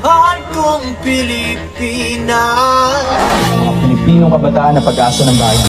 mahal kong Pilipinas Mga Pilipinong kabataan na pag-asa ng bayan.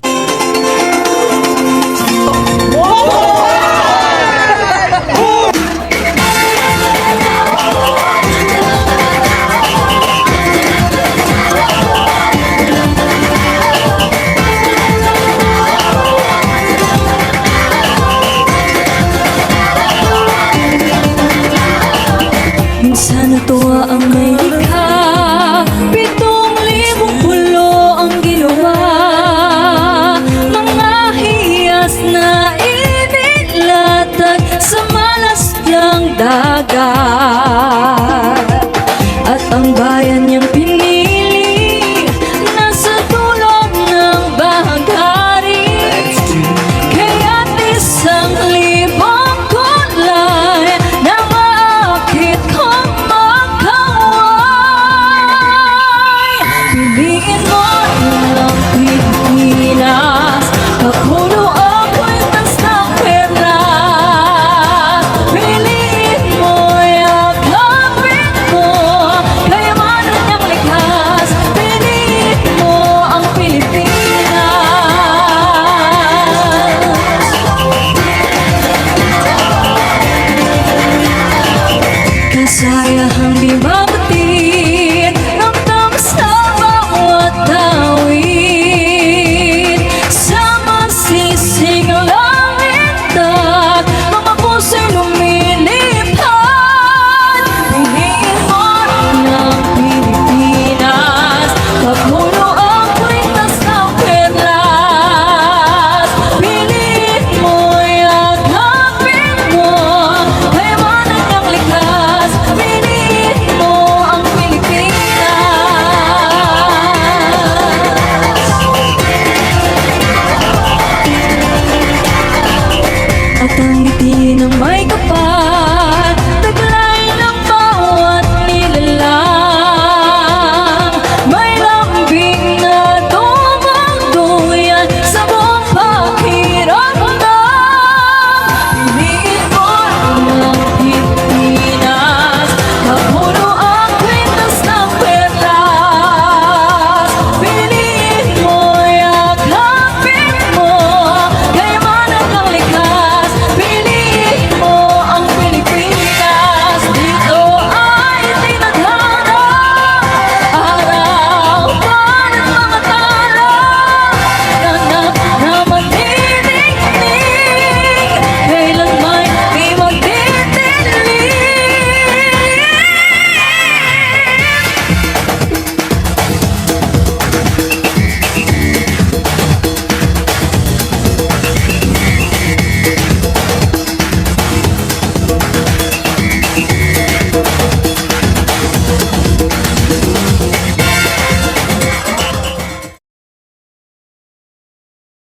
Minsan natuwa ang may likha. Pitong libong pulo ang ginawa. Mga hiyas na inilatag Sa malas ng dagat sorry. Ngiti ng may kapatid